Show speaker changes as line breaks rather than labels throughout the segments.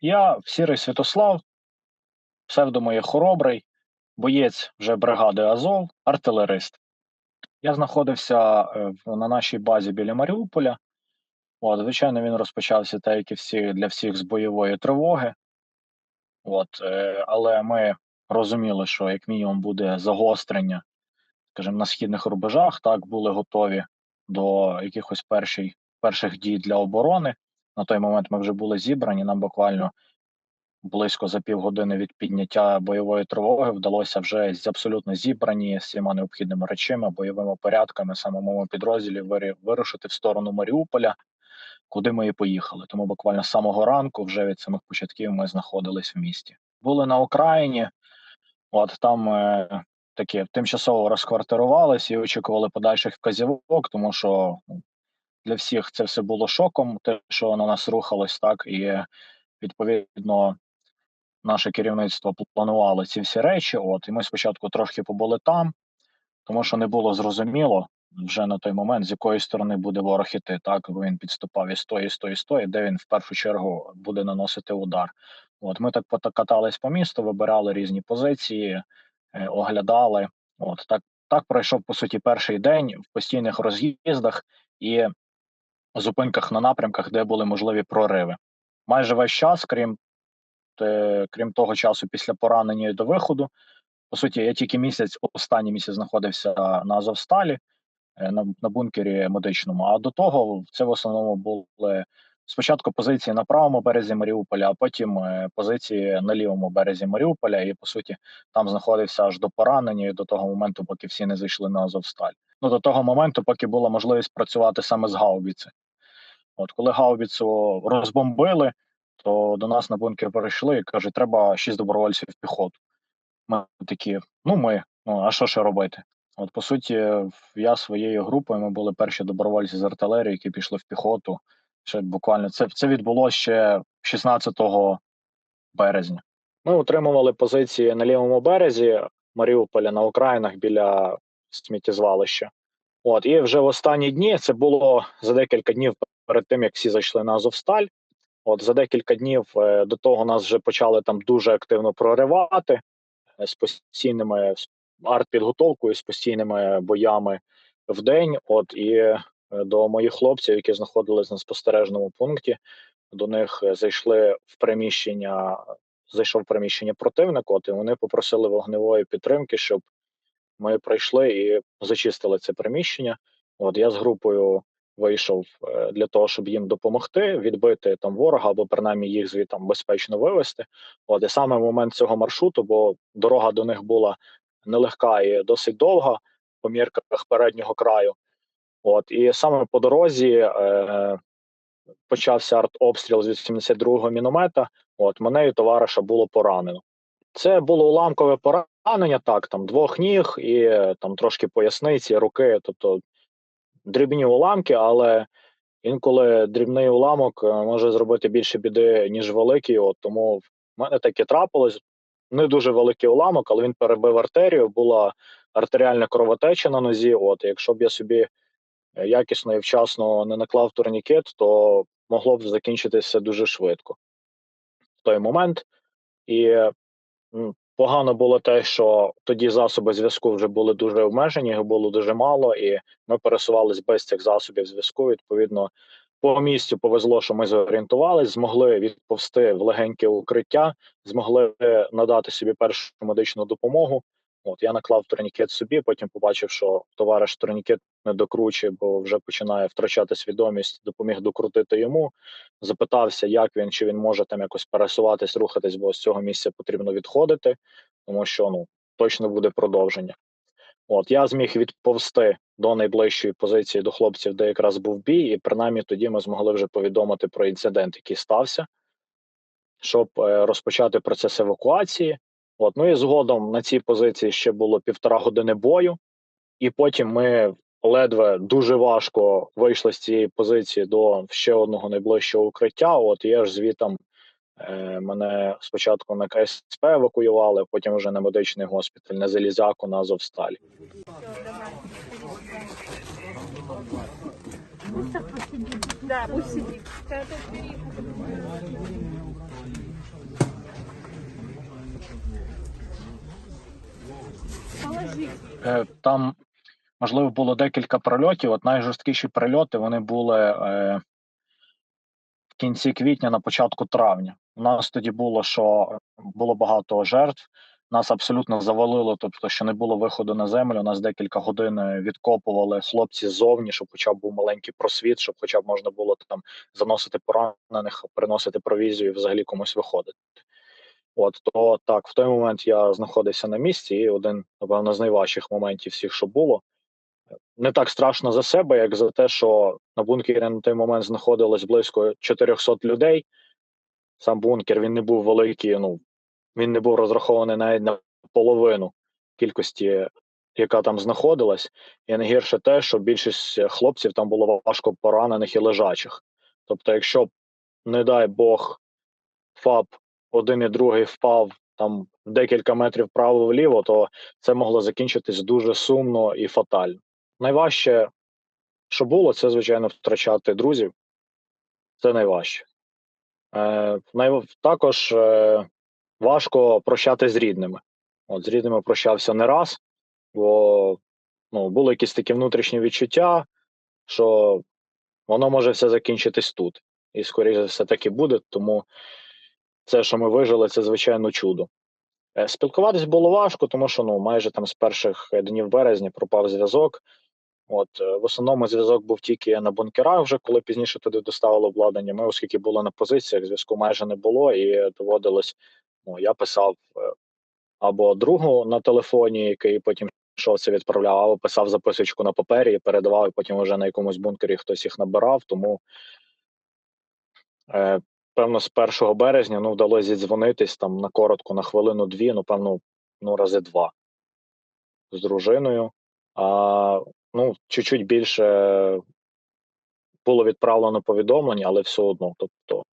Я Сірий Святослав, псевдо моє хоробрий, боєць вже бригади Азов, артилерист. Я знаходився е, на нашій базі біля Маріуполя. От, звичайно, він розпочався так, як і всі для всіх з бойової тривоги. От, е, але ми розуміли, що як мінімум буде загострення, скажімо, на східних рубежах, так були готові до якихось перших, перших дій для оборони. На той момент ми вже були зібрані. Нам буквально близько за півгодини від підняття бойової тривоги вдалося вже абсолютно зібрані з всіма необхідними речами, бойовими порядками самому підрозділі вирушити в сторону Маріуполя, куди ми і поїхали. Тому буквально з самого ранку, вже від самих початків, ми знаходились в місті. Були на Україні, от там е, такі тимчасово розквартирувались і очікували подальших вказівок, тому що ну, для всіх це все було шоком, те, що на нас рухалось, так і відповідно наше керівництво планувало ці всі речі. От і ми спочатку трошки побули там, тому що не було зрозуміло вже на той момент, з якої сторони буде ворог іти. Так бо він підступав і з тої, і з тої, і з тої, де він в першу чергу буде наносити удар. От ми так катались по місту, вибирали різні позиції, е, оглядали. От так, так пройшов по суті перший день в постійних роз'їздах і зупинках на напрямках, де були можливі прориви. Майже весь час, крім те, крім того часу, після поранення до виходу. По суті, я тільки місяць, останній місяць знаходився на Азовсталі е, на, на бункері медичному. А до того це в основному були спочатку позиції на правому березі Маріуполя, а потім е, позиції на лівому березі Маріуполя. І по суті, там знаходився аж до поранення і до того моменту, поки всі не зайшли на Азовсталь. Ну до того моменту, поки була можливість працювати саме з гаубіці. От коли гаубіцу розбомбили, то до нас на бункер перейшли і кажуть, треба шість добровольців в піхоту. Ми такі, ну ми, ну а що ще робити? От по суті, я своєю групою ми були перші добровольці з артилерії, які пішли в піхоту. Ще буквально це це відбулося ще 16 березня. Ми утримували позиції на лівому березі Маріуполя на окраїнах біля сміттєзвалища. От і вже в останні дні це було за декілька днів перед тим, як всі зайшли на Азовсталь. От за декілька днів е, до того нас вже почали там дуже активно проривати е, з постійними артпідготовкою, з постійними боями в день. От і до моїх хлопців, які знаходились на спостережному пункті, до них зайшли в приміщення. Зайшов в приміщення противник, от і вони попросили вогневої підтримки, щоб ми прийшли і зачистили це приміщення. От я з групою вийшов е, для того, щоб їм допомогти відбити там ворога або принаймні їх звідти безпечно вивести. От і саме момент цього маршруту, бо дорога до них була нелегка і досить довга по мірках переднього краю. От і саме по дорозі е, почався артобстріл з 82-го міномета. От мене і товариша було поранено. Це було уламкове поранення, так там двох ніг і там трошки поясниці, руки, тобто дрібні уламки, але інколи дрібний уламок е, може зробити більше біди, ніж великий. От тому в мене таке трапилось. Не дуже великий уламок, але він перебив артерію. Була артеріальна кровотеча на нозі. От якщо б я собі е, якісно і вчасно не наклав турнікет, то могло б закінчитися дуже швидко в той момент. І Погано було те, що тоді засоби зв'язку вже були дуже обмежені, їх було дуже мало, і ми пересувалися без цих засобів зв'язку. Відповідно, по місцю повезло, що ми зорієнтувалися, змогли відповсти в легеньке укриття, змогли надати собі першу медичну допомогу. От я наклав турнікет собі, потім побачив, що товариш турнікет не докручує, бо вже починає втрачати свідомість. Допоміг докрутити йому. Запитався, як він чи він може там якось пересуватись, рухатись, бо з цього місця потрібно відходити, тому що ну точно буде продовження. От я зміг відповсти до найближчої позиції до хлопців, де якраз був бій, і принаймні тоді ми змогли вже повідомити про інцидент, який стався, щоб е, розпочати процес евакуації. От, ну і згодом на цій позиції ще було півтора години бою, і потім ми ледве дуже важко вийшли з цієї позиції до ще одного найближчого укриття. От і аж звітом е, мене спочатку на КСП евакуювали, потім вже на медичний госпіталь, на Залізяку, на Азовсталі.
Да, пусть сидит.
Там, можливо, було декілька прильотів. От найжорсткіші прильоти вони були е, в кінці квітня, на початку травня. У нас тоді було, що е, було багато жертв. Нас абсолютно завалило, тобто, що не було виходу на землю. Нас декілька годин е, відкопували хлопці ззовні, щоб хоча б був маленький просвіт, щоб хоча б можна було там заносити поранених, приносити провізію і взагалі комусь виходити. От то так, в той момент я знаходився на місці, і один, напевно, з найважчих моментів всіх, що було. Не так страшно за себе, як за те, що на бункері на той момент знаходилось близько 400 людей. Сам бункер він не був великий, ну він не був розрахований навіть на половину кількості, яка там знаходилась. І найгірше те, що більшість хлопців там було важко поранених і лежачих. Тобто, якщо не дай Бог, ФАП один і другий впав там декілька метрів вправо-вліво, то це могло закінчитись дуже сумно і фатально. Найважче, що було, це звичайно втрачати друзів. Це найважче. Е, най... Також е, важко прощати з рідними. От з рідними прощався не раз, бо ну, були якісь такі внутрішні відчуття, що воно може все закінчитись тут. І, скоріше все таки буде, тому це, що ми вижили, це звичайно чудо. Е, Спілкуватись було важко, тому що ну майже там з перших днів березня пропав зв'язок. От е, в основному зв'язок був тільки на бункерах, вже коли пізніше туди доставили обладнання. Ми, оскільки були на позиціях, зв'язку майже не було, і доводилось. Ну я писав е, або другу на телефоні, який потім йшов це відправляв, або писав записочку на папері і передавав, і потім вже на якомусь бункері хтось їх набирав. Тому е, певно, з 1 березня ну вдалося зідзвонитись там на коротко, на хвилину-дві, ну певно, ну рази два з дружиною. А ну, чуть-чуть більше було відправлено повідомлення, але все одно, тобто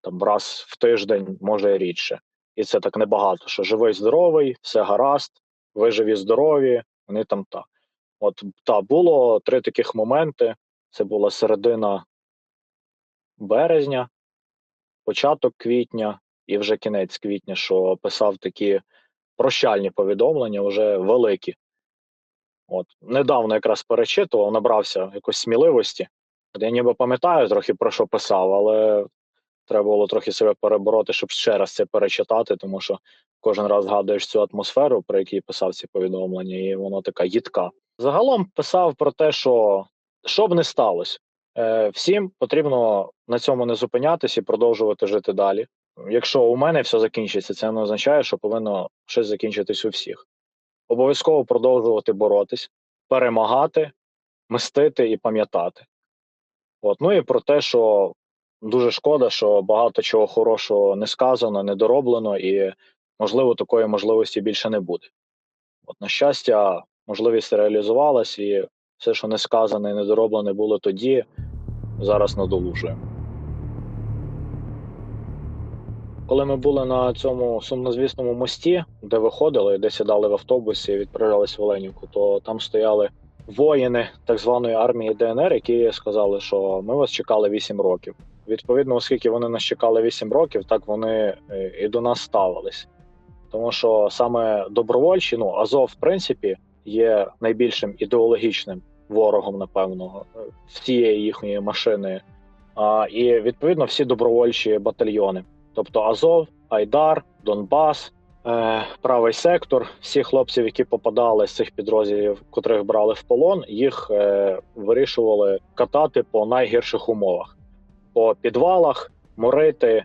там раз в тиждень, може і рідше. І це так небагато. Що живий, здоровий, все гаразд, ви живі, здорові, вони там так. От та було три таких моменти. Це була середина березня, початок квітня і вже кінець квітня, що писав такі прощальні повідомлення, вже великі. От недавно якраз перечитував, набрався якоїсь сміливості. Я ніби пам'ятаю трохи про що писав, але треба було трохи себе перебороти, щоб ще раз це перечитати, тому що кожен раз згадуєш цю атмосферу, про якій писав ці повідомлення, і воно така їдка. Загалом писав про те, що що б не сталося, всім потрібно на цьому не зупинятися і продовжувати жити далі. Якщо у мене все закінчиться, це не означає, що повинно щось закінчитись у всіх обов'язково продовжувати боротись, перемагати, мстити і пам'ятати. От. Ну і про те, що дуже шкода, що багато чого хорошого не сказано, не дороблено, і, можливо, такої можливості більше не буде. От, На щастя, можливість реалізувалась, і все, що не сказане і не дороблене було тоді, зараз надолужуємо. Коли ми були на цьому сумнозвісному мості, де виходили, де сідали в автобусі і відправлялись в Оленівку, то там стояли воїни так званої армії ДНР, які сказали, що ми вас чекали 8 років. Відповідно, оскільки вони нас чекали 8 років, так вони е, і до нас ставились. Тому що саме добровольчі, ну Азов, в принципі, є найбільшим ідеологічним ворогом, напевно, всієї їхньої машини. А, І відповідно всі добровольчі батальйони тобто Азов, Айдар, Донбас, е, правий сектор. Всі хлопців, які попадали з цих підрозділів, котрих брали в полон, їх е, вирішували катати по найгірших умовах, по підвалах, морити,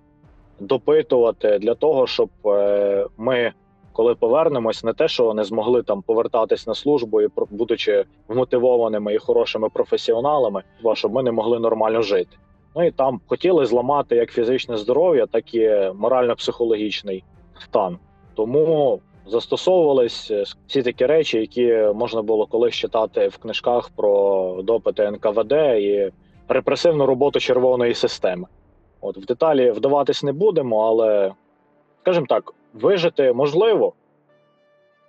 допитувати для того, щоб е, ми. Коли повернемось, не те, що не змогли там повертатись на службу і будучи вмотивованими і хорошими професіоналами, щоб ми не могли нормально жити. Ну і там хотіли зламати як фізичне здоров'я, так і морально-психологічний стан. Тому застосовувались е, всі такі речі, які можна було колись читати в книжках про допити НКВД і репресивну роботу червоної системи. От в деталі вдаватись не будемо, але скажімо так, вижити можливо.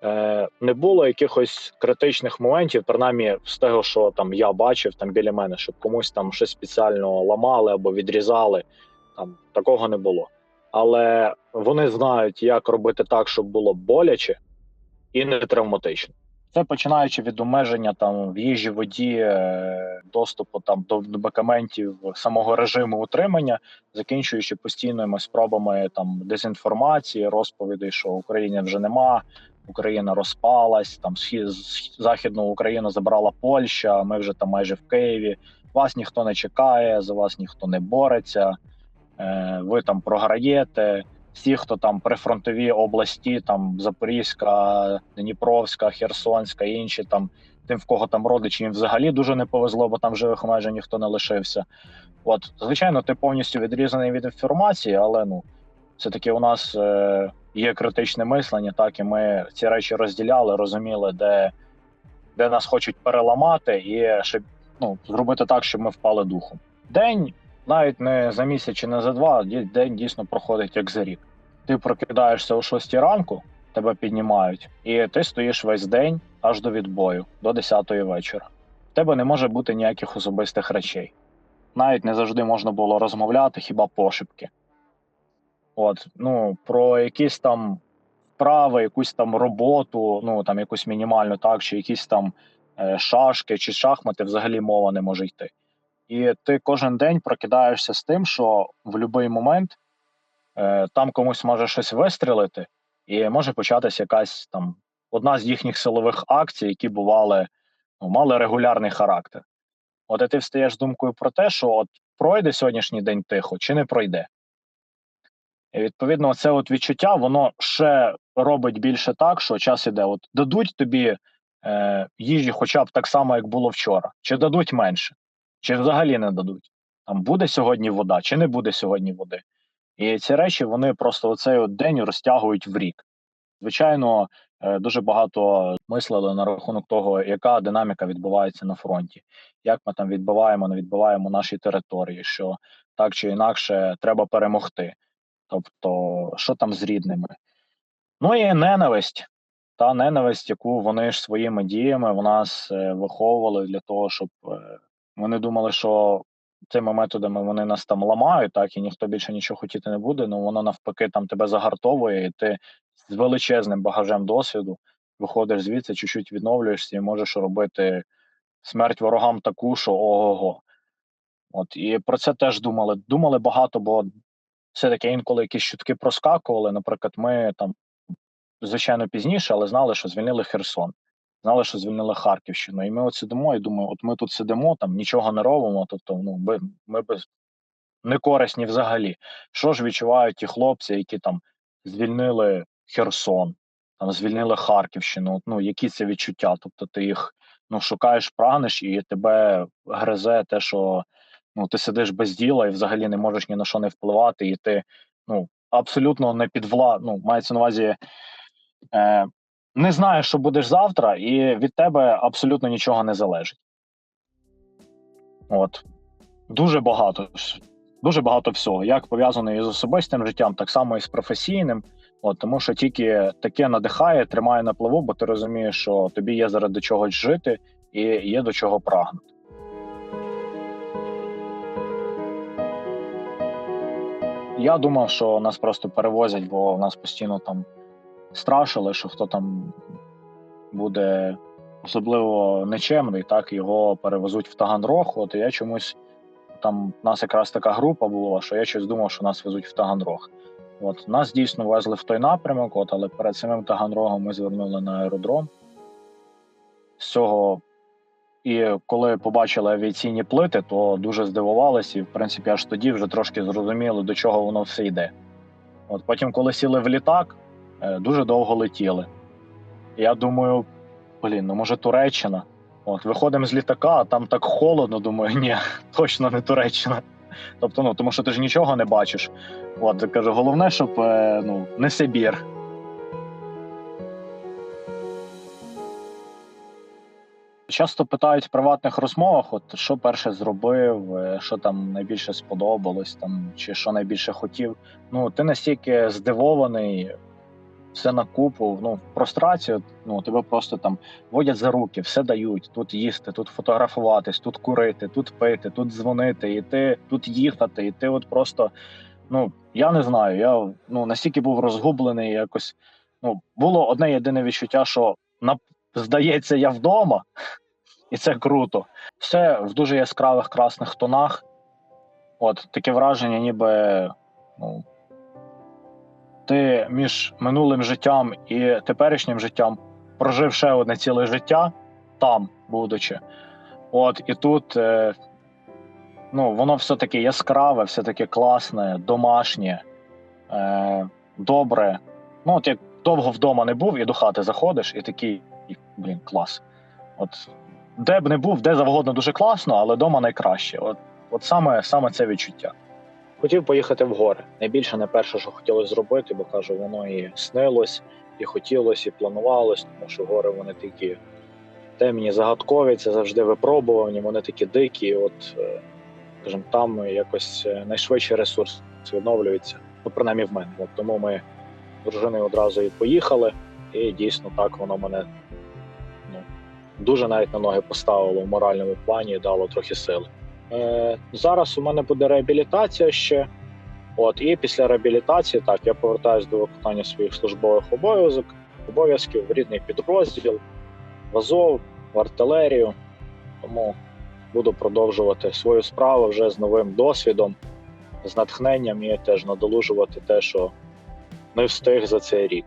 Е, не було якихось критичних моментів, принаймні з того, що там я бачив там біля мене, щоб комусь там щось спеціально ламали або відрізали. Там такого не було. Але вони знають, як робити так, щоб було боляче і не травматично. Це починаючи від обмеження там в їжі, воді, е, доступу там до медикаментів самого режиму утримання, закінчуючи постійними спробами там дезінформації, розповідей, що України вже нема, Україна розпалась, там схід західну Україну забрала Польща. Ми вже там майже в Києві. Вас ніхто не чекає, за вас ніхто не бореться. Е, ви там програєте. Всі, хто там прифронтові області, там Запорізька, Дніпровська, Херсонська, інші там, тим, в кого там родичі, їм взагалі дуже не повезло, бо там живих майже ніхто не лишився. От, звичайно, ти повністю відрізаний від інформації, але ну все-таки у нас е, є критичне мислення, так і ми ці речі розділяли, розуміли, де де нас хочуть переламати, і щоб ну, зробити так, щоб ми впали духом. День навіть не за місяць чи не за два, день дійсно проходить як за рік. Ти прокидаєшся о 6 ранку, тебе піднімають, і ти стоїш весь день аж до відбою, до 10 вечора. В тебе не може бути ніяких особистих речей. Навіть не завжди можна було розмовляти, хіба пошепки. От, ну, про якісь там вправи, якусь там роботу, ну там якусь мінімальну, так, чи якісь там е, шашки чи шахмати взагалі мова не може йти. І ти кожен день прокидаєшся з тим, що в будь-який момент е, там комусь може щось вистрілити, і може початися якась там одна з їхніх силових акцій, які бували, ну, мали регулярний характер. От і ти встаєш думкою про те, що от пройде сьогоднішній день тихо чи не пройде. І відповідно, це от відчуття, воно ще робить більше так, що час іде. От дадуть тобі е, їжі, хоча б так само, як було вчора, чи дадуть менше, чи взагалі не дадуть. Там буде сьогодні вода, чи не буде сьогодні води. І ці речі вони просто оцей день розтягують в рік. Звичайно, е, дуже багато мислили на рахунок того, яка динаміка відбувається на фронті, як ми там відбиваємо, не відбиваємо наші території, що так чи інакше треба перемогти. Тобто, що там з рідними? Ну і ненависть. Та ненависть, яку вони ж своїми діями в нас е, виховували для того, щоб е, вони думали, що цими методами вони нас там ламають, так і ніхто більше нічого хотіти не буде. Ну воно навпаки там тебе загартовує, і ти з величезним багажем досвіду виходиш звідси, чуть-чуть відновлюєшся і можеш робити смерть ворогам таку, що ого. го От і про це теж думали. Думали багато, бо все-таки інколи якісь чутки проскакували. Наприклад, ми там, звичайно, пізніше, але знали, що звільнили Херсон, знали, що звільнили Харківщину. І ми от сидимо і думаємо, от ми тут сидимо, там нічого не робимо. Тобто, ну ми, ми без не корисні взагалі. Що ж відчувають ті хлопці, які там звільнили Херсон, там звільнили Харківщину? Ну які це відчуття? Тобто, ти їх ну шукаєш, прагнеш, і тебе гризе те, що ну ти сидиш без діла і взагалі не можеш ні на що не впливати, і ти ну абсолютно не під вла... ну, мається на увазі. Е, не знаєш, що будеш завтра, і від тебе абсолютно нічого не залежить. От. Дуже багато дуже багато всього, як пов'язано із особистим життям, так само і з професійним. От, Тому що тільки таке надихає, тримає на плаву, бо ти розумієш, що тобі є заради чогось жити і є до чого прагнути. Я думав, що нас просто перевозять, бо в нас постійно там страшили, що хто там буде особливо нечемний, так його перевезуть в Таганрог. От і я чомусь там у нас якраз така група була, що я щось думав, що нас везуть в Таганрог. От нас дійсно везли в той напрямок, от, але перед самим Таганрогом ми звернули на аеродром. З цього і коли побачили авіаційні плити, то дуже здивувалися, і в принципі аж тоді вже трошки зрозуміли, до чого воно все йде. От Потім, коли сіли в літак, дуже довго летіли. Я думаю, блін, ну може Туреччина. От Виходимо з літака, а там так холодно, думаю, ні, точно не Туреччина. Тобто, ну тому що ти ж нічого не бачиш. От кажу, головне, щоб е, ну, не Сибір. Часто питають в приватних розмовах, от що перше зробив, е, що там найбільше сподобалось, там чи що найбільше хотів. Ну ти настільки здивований, все на купу, ну прострацію. Ну тебе просто там водять за руки, все дають. Тут їсти, тут фотографуватись, тут курити, тут пити, тут дзвонити, і ти тут їхати, і ти от просто. Ну я не знаю. Я ну настільки був розгублений, якось ну було одне єдине відчуття, що на здається, я вдома, і це круто. Все в дуже яскравих красних тонах. От таке враження, ніби ну, ти між минулим життям і теперішнім життям прожив ще одне ціле життя там, будучи. От і тут е, ну, воно все таке яскраве, все таке класне, домашнє, е, добре. Ну, от як довго вдома не був, і до хати заходиш, і такий, блін, клас. От де б не був, де завгодно дуже класно, але вдома найкраще. От, от саме, саме це відчуття. Хотів поїхати в гори. Найбільше не перше, що хотілося зробити, бо кажу, воно і снилось, і хотілося, і планувалось, тому що гори вони такі темні, загадкові, це завжди випробувані, вони такі дикі. От, е, скажімо, там якось е, найшвидший ресурс відновлюється. Ну, принаймні в мене. От, тому ми з дружиною одразу і поїхали, і дійсно так воно мене ну, дуже навіть на ноги поставило в моральному плані і дало трохи сили. Е, зараз у мене буде реабілітація ще. От, і після реабілітації так я повертаюся до виконання своїх службових обов'язок, обов'язків в рідний підрозділ, в Азов, в артилерію. Тому буду продовжувати свою справу вже з новим досвідом, з натхненням і теж надолужувати те, що не встиг за цей рік.